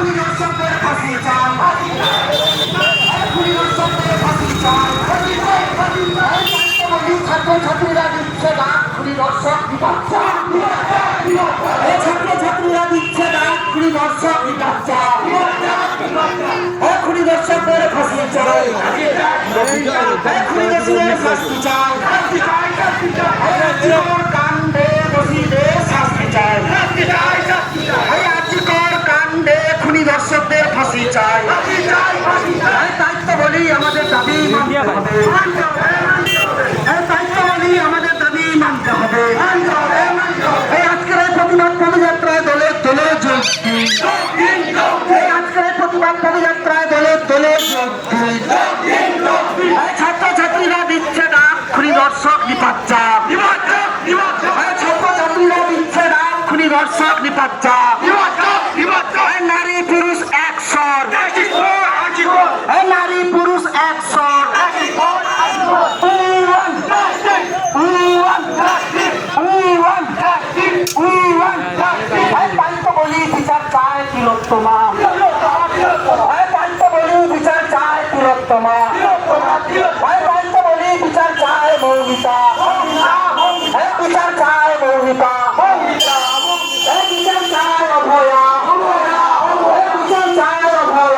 খুনি দর্শকদের ফাঁসি চাই খুনি দর্শকদের ফাঁসি চাই বলি ছাত্র ছাত্রীরা দিচ্ছে না খুনি দর্শক বিভাগ চাই এই ছাত্র ছাত্রীরা দিচ্ছে না খুনি দর্শক বিভাগ চাই খুনি দর্শকদের ফাঁসি চাই খুনি দর্শকদের ফাঁসি চাই খুনি দর্শকদের ফাঁসি চাই দায়িত্ব বলি আমাদের দাবি মানতে হবে। এই দায়িত্ব বলি আমাদের দাবি মানতে হবে। এই আজকের এই প্রতিবাদ পদযাত্রায় দলে দলে যোগ এই আজকের এই প্রতিবাদ পদযাত্রায় দলে দলে যোগ ছাত্র ছাত্রীরা দিচ্ছে না খুনি দর্শক নিপাচ্চা ছাত্র ছাত্রীরা দিচ্ছে না খুনি দর্শক নিপাচ্চা justice. এই পাইতো বলি বিচার চায় তিলোত্তমা। পাইতো বলি বিচার চায় তিলোত্তমা। পাইতো বলি বিচার চায় মৌমিতা। বিচার চায় মৌমিতা।